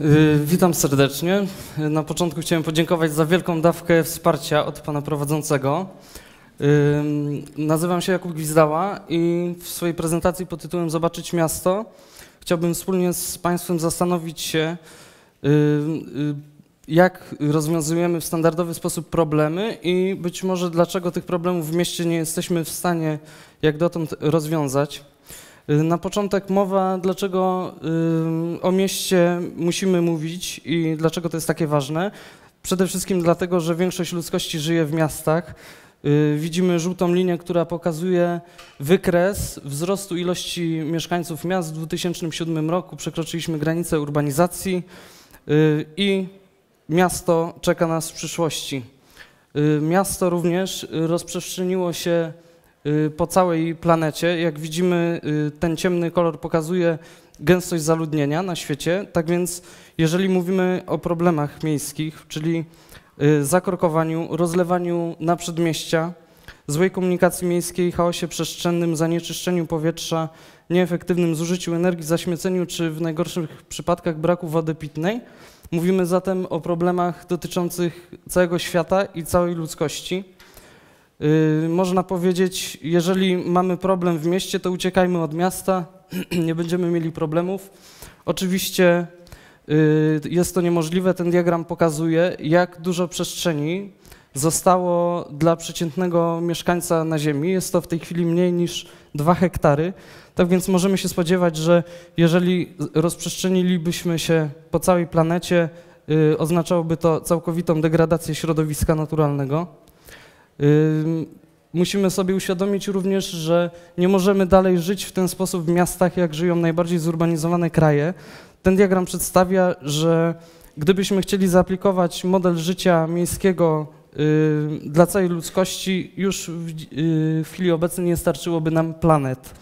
Y, witam serdecznie. Na początku chciałem podziękować za wielką dawkę wsparcia od pana prowadzącego. Nazywam się Jakub Gwizdała i w swojej prezentacji pod tytułem Zobaczyć miasto chciałbym wspólnie z państwem zastanowić się, y, jak rozwiązujemy w standardowy sposób problemy i być może dlaczego tych problemów w mieście nie jesteśmy w stanie jak dotąd rozwiązać. Y, na początek mowa, dlaczego o mieście musimy mówić i dlaczego to jest takie ważne. Przede wszystkim dlatego, że większość ludzkości żyje w miastach. Y, widzimy żółtą linię, która pokazuje wykres wzrostu ilości mieszkańców miast. W 2007 roku przekroczyliśmy granicę urbanizacji i miasto czeka nas w przyszłości. Miasto również rozprzestrzeniło się Y, po całej planecie. Jak widzimy, y, ten ciemny kolor pokazuje gęstość zaludnienia na świecie. Tak więc, jeżeli mówimy o problemach miejskich, czyli y, zakorkowaniu, rozlewaniu na przedmieścia, złej komunikacji miejskiej, chaosie przestrzennym, zanieczyszczeniu powietrza, nieefektywnym zużyciu energii, zaśmieceniu czy w najgorszych przypadkach braku wody pitnej, mówimy zatem o problemach dotyczących całego świata i całej ludzkości. Yy, można powiedzieć, jeżeli mamy problem w mieście, to uciekajmy od miasta, nie będziemy mieli problemów. Oczywiście jest to niemożliwe. Ten diagram pokazuje, jak dużo przestrzeni zostało dla przeciętnego mieszkańca na Ziemi. Jest to w tej chwili mniej niż 2 hektary. Tak więc możemy się spodziewać, że jeżeli rozprzestrzenilibyśmy się po całej planecie, yy, oznaczałoby to całkowitą degradację środowiska naturalnego. Musimy sobie uświadomić również, że nie możemy dalej żyć w ten sposób w miastach, jak żyją najbardziej zurbanizowane kraje. Ten diagram przedstawia, że gdybyśmy chcieli zaaplikować model życia miejskiego dla całej ludzkości, już w, w chwili obecnej nie starczyłoby nam planet.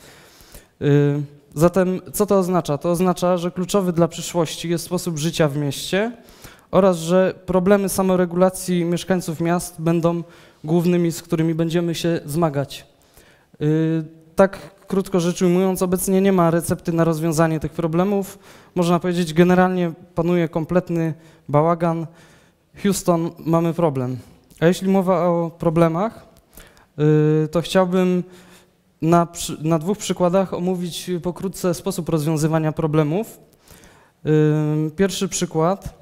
Zatem co to oznacza? To oznacza, że kluczowy dla przyszłości jest sposób życia w mieście oraz, że problemy samoregulacji mieszkańców miast będą głównymi, z którymi będziemy się zmagać. Y, tak krótko rzecz ujmując, obecnie nie ma recepty na rozwiązanie tych problemów. Można powiedzieć, generalnie panuje kompletny bałagan. Houston, mamy problem. A jeśli mowa o problemach, y, to chciałbym na, na dwóch przykładach omówić pokrótce sposób rozwiązywania problemów. Y, pierwszy przykład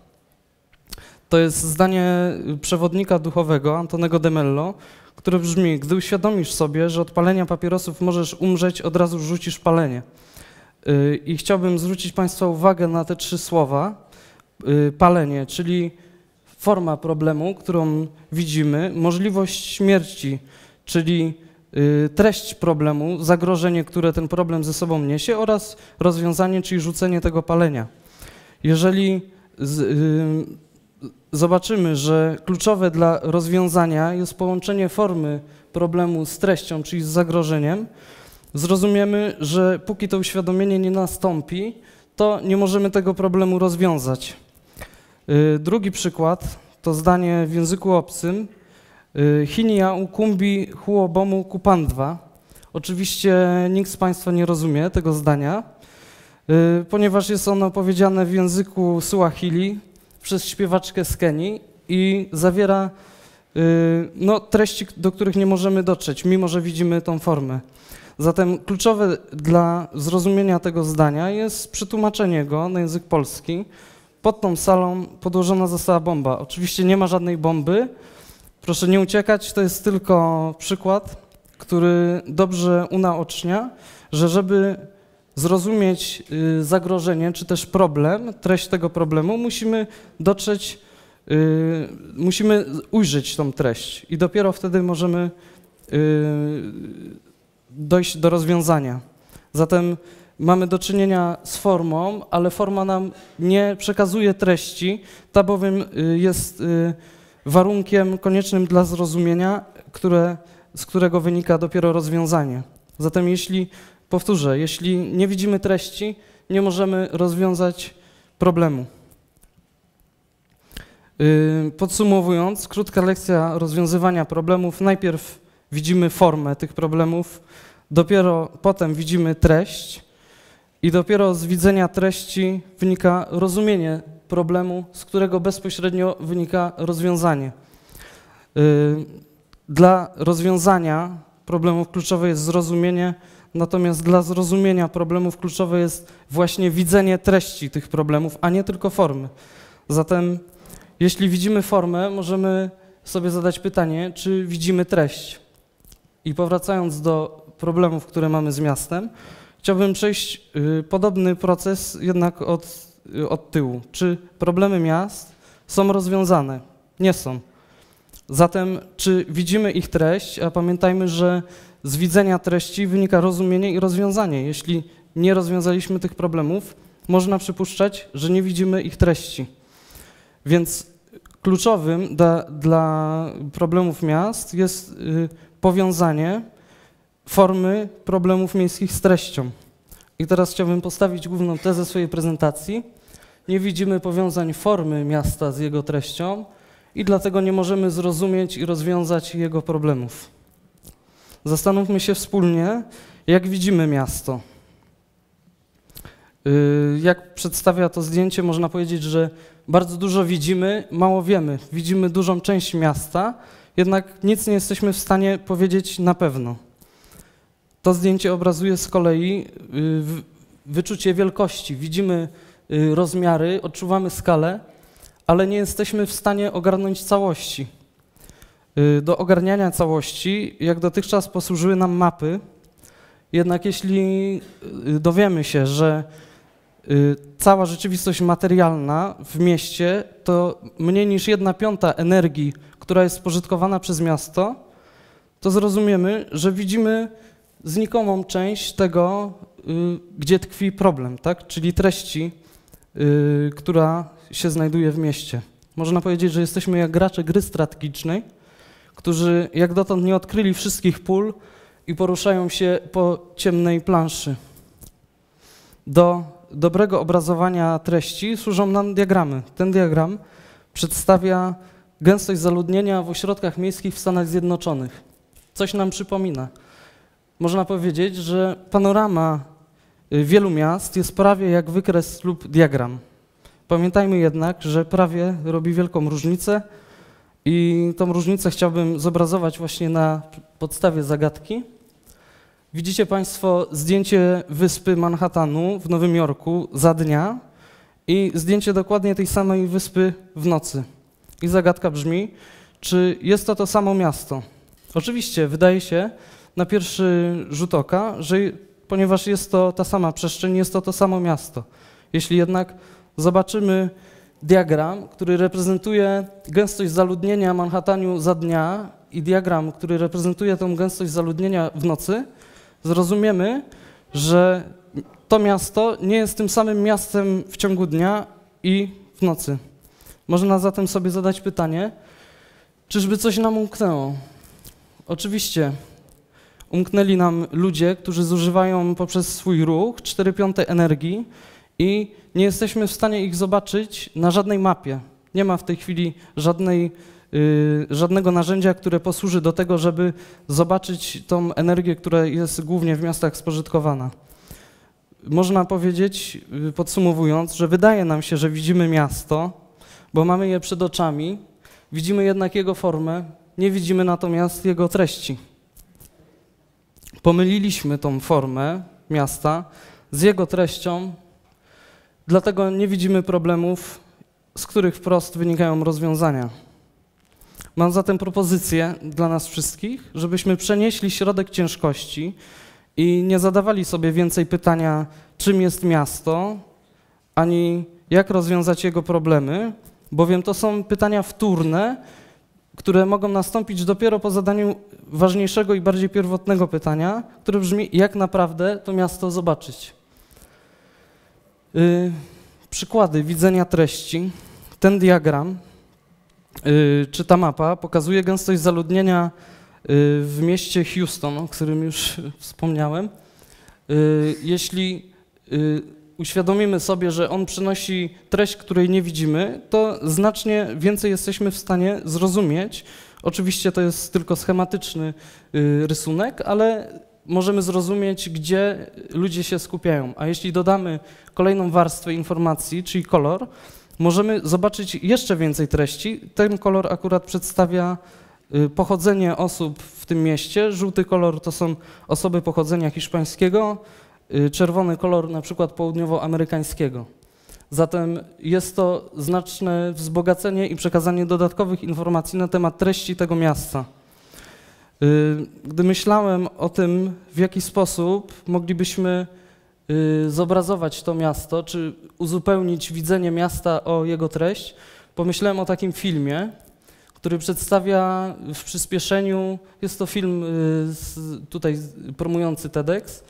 to jest zdanie przewodnika duchowego Antonego de Mello, które brzmi, gdy uświadomisz sobie, że od palenia papierosów możesz umrzeć, od razu rzucisz palenie. Y, I chciałbym zwrócić Państwa uwagę na te trzy słowa. Y, palenie, czyli forma problemu, którą widzimy, możliwość śmierci, czyli y, treść problemu, zagrożenie, które ten problem ze sobą niesie oraz rozwiązanie, czyli rzucenie tego palenia. Jeżeli z, zobaczymy, że kluczowe dla rozwiązania jest połączenie formy problemu z treścią, czyli z zagrożeniem, zrozumiemy, że póki to uświadomienie nie nastąpi, to nie możemy tego problemu rozwiązać. Y, drugi przykład to zdanie w języku obcym y, Hinia ukumbi huobomu kupandwa. Oczywiście nikt z Państwa nie rozumie tego zdania, y, ponieważ jest ono powiedziane w języku Suahili, przez śpiewaczkę z Kenii i zawiera y, no, treści, do których nie możemy dotrzeć, mimo że widzimy tą formę. Zatem kluczowe dla zrozumienia tego zdania jest przetłumaczenie go na język polski. Pod tą salą podłożona została bomba. Oczywiście nie ma żadnej bomby. Proszę nie uciekać, to jest tylko przykład, który dobrze unaocznia, że żeby zrozumieć y, zagrożenie czy też problem, treść tego problemu, musimy dotrzeć, y, musimy ujrzeć tą treść i dopiero wtedy możemy y, dojść do rozwiązania. Zatem mamy do czynienia z formą, ale forma nam nie przekazuje treści, ta bowiem jest warunkiem koniecznym dla zrozumienia, które, z którego wynika dopiero rozwiązanie. Zatem jeśli, powtórzę, jeśli nie widzimy treści, nie możemy rozwiązać problemu. Yy, podsumowując, krótka lekcja rozwiązywania problemów. Najpierw widzimy formę tych problemów, dopiero potem widzimy treść i dopiero z widzenia treści wynika rozumienie problemu, z którego bezpośrednio wynika rozwiązanie. Yy, dla rozwiązania problemów kluczowe jest zrozumienie, natomiast dla zrozumienia problemów kluczowe jest właśnie widzenie treści tych problemów, a nie tylko formy. Zatem jeśli widzimy formę, możemy sobie zadać pytanie, czy widzimy treść. I powracając do problemów, które mamy z miastem, chciałbym przejść y, podobny proces jednak od, y, od tyłu. Czy problemy miast są rozwiązane? Nie są. Zatem, czy widzimy ich treść? A pamiętajmy, że z widzenia treści wynika rozumienie i rozwiązanie. Jeśli nie rozwiązaliśmy tych problemów, można przypuszczać, że nie widzimy ich treści. Więc kluczowym dla, dla problemów miast jest y, powiązanie formy problemów miejskich z treścią. I teraz chciałbym postawić główną tezę swojej prezentacji. Nie widzimy powiązań formy miasta z jego treścią i dlatego nie możemy zrozumieć i rozwiązać jego problemów. Zastanówmy się wspólnie, jak widzimy miasto. Y, jak przedstawia to zdjęcie, można powiedzieć, że bardzo dużo widzimy, mało wiemy. Widzimy dużą część miasta, jednak nic nie jesteśmy w stanie powiedzieć na pewno. To zdjęcie obrazuje z kolei y, wyczucie wielkości. Widzimy y, rozmiary, odczuwamy skalę, ale nie jesteśmy w stanie ogarnąć całości. Y, do ogarniania całości, jak dotychczas posłużyły nam mapy, jednak jeśli dowiemy się, że cała rzeczywistość materialna w mieście to mniej niż jedna piąta energii, która jest spożytkowana przez miasto, to zrozumiemy, że widzimy znikomą część tego, y, gdzie tkwi problem, tak? czyli treści, y, która się znajduje w mieście. Można powiedzieć, że jesteśmy jak gracze gry strategicznej, którzy jak dotąd nie odkryli wszystkich pól i poruszają się po ciemnej planszy. Do dobrego obrazowania treści służą nam diagramy. Ten diagram przedstawia gęstość zaludnienia w ośrodkach miejskich w Stanach Zjednoczonych. Coś nam przypomina można powiedzieć, że panorama y, wielu miast jest prawie jak wykres lub diagram. Pamiętajmy jednak, że prawie robi wielką różnicę i tą różnicę chciałbym zobrazować właśnie na podstawie zagadki. Widzicie Państwo zdjęcie wyspy Manhattanu w Nowym Jorku za dnia i zdjęcie dokładnie tej samej wyspy w nocy. I zagadka brzmi, czy jest to to samo miasto? Oczywiście wydaje się, na pierwszy rzut oka, że ponieważ jest to ta sama przestrzeń, jest to to samo miasto. Jeśli jednak zobaczymy diagram, który reprezentuje gęstość zaludnienia Manhattanu za dnia i diagram, który reprezentuje tą gęstość zaludnienia w nocy, zrozumiemy, że to miasto nie jest tym samym miastem w ciągu dnia i w nocy. Można zatem sobie zadać pytanie, czyżby coś nam umknęło? Oczywiście umknęli nam ludzie, którzy zużywają poprzez swój ruch 4 piąte energii i nie jesteśmy w stanie ich zobaczyć na żadnej mapie. Nie ma w tej chwili żadnej, yy, żadnego narzędzia, które posłuży do tego, żeby zobaczyć tą energię, która jest głównie w miastach spożytkowana. Można powiedzieć, yy, podsumowując, że wydaje nam się, że widzimy miasto, bo mamy je przed oczami, widzimy jednak jego formę, nie widzimy natomiast jego treści. Pomyliliśmy tą formę miasta z jego treścią, dlatego nie widzimy problemów, z których wprost wynikają rozwiązania. Mam zatem propozycję dla nas wszystkich, żebyśmy przenieśli środek ciężkości i nie zadawali sobie więcej pytania, czym jest miasto, ani jak rozwiązać jego problemy, bowiem to są pytania wtórne, które mogą nastąpić dopiero po zadaniu ważniejszego i bardziej pierwotnego pytania, które brzmi, jak naprawdę to miasto zobaczyć. Yy, przykłady widzenia treści. Ten diagram, yy, czy ta mapa pokazuje gęstość zaludnienia w mieście Houston, o którym już wspomniałem. Y, jeśli y, uświadomimy sobie, że on przynosi treść, której nie widzimy, to znacznie więcej jesteśmy w stanie zrozumieć. Oczywiście to jest tylko schematyczny rysunek, ale możemy zrozumieć, gdzie ludzie się skupiają. A jeśli dodamy kolejną warstwę informacji, czyli kolor, możemy zobaczyć jeszcze więcej treści. Ten kolor akurat przedstawia y, pochodzenie osób w tym mieście. Żółty kolor to są osoby pochodzenia hiszpańskiego, y, czerwony kolor na przykład południowoamerykańskiego. Zatem jest to znaczne wzbogacenie i przekazanie dodatkowych informacji na temat treści tego miasta. Y, gdy myślałem o tym, w jaki sposób moglibyśmy y, zobrazować to miasto, czy uzupełnić widzenie miasta o jego treść, pomyślałem o takim filmie, który przedstawia w przyspieszeniu, jest to film y, tutaj promujący TEDx,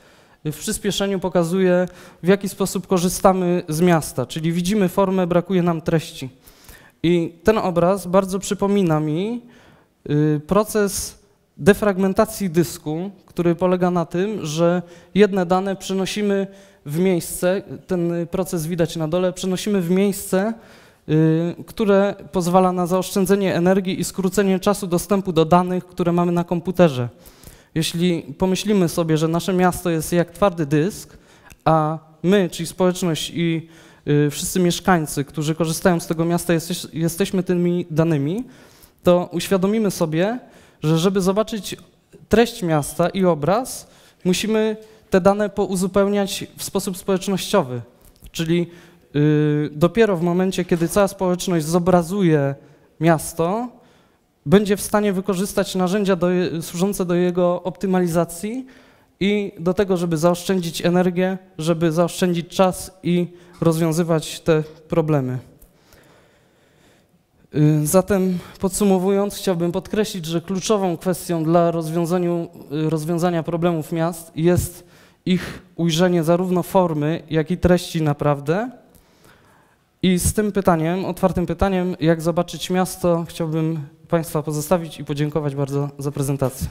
w przyspieszeniu pokazuje, w jaki sposób korzystamy z miasta, czyli widzimy formę, brakuje nam treści. I ten obraz bardzo przypomina mi proces defragmentacji dysku, który polega na tym, że jedne dane przenosimy w miejsce, ten proces widać na dole, przenosimy w miejsce, y, które pozwala na zaoszczędzenie energii i skrócenie czasu dostępu do danych, które mamy na komputerze. Jeśli pomyślimy sobie, że nasze miasto jest jak twardy dysk, a my, czyli społeczność i y, wszyscy mieszkańcy, którzy korzystają z tego miasta, jesteśmy tymi danymi, to uświadomimy sobie, że żeby zobaczyć treść miasta i obraz, musimy te dane pouzupełniać w sposób społecznościowy. Czyli yy, dopiero w momencie, kiedy cała społeczność zobrazuje miasto, będzie w stanie wykorzystać narzędzia do, służące do jego optymalizacji i do tego, żeby zaoszczędzić energię, żeby zaoszczędzić czas i rozwiązywać te problemy. Y, zatem podsumowując, chciałbym podkreślić, że kluczową kwestią dla y, rozwiązania problemów miast jest ich ujrzenie zarówno formy, jak i treści naprawdę. I z tym pytaniem, otwartym pytaniem, jak zobaczyć miasto, chciałbym Państwa pozostawić i podziękować bardzo za prezentację.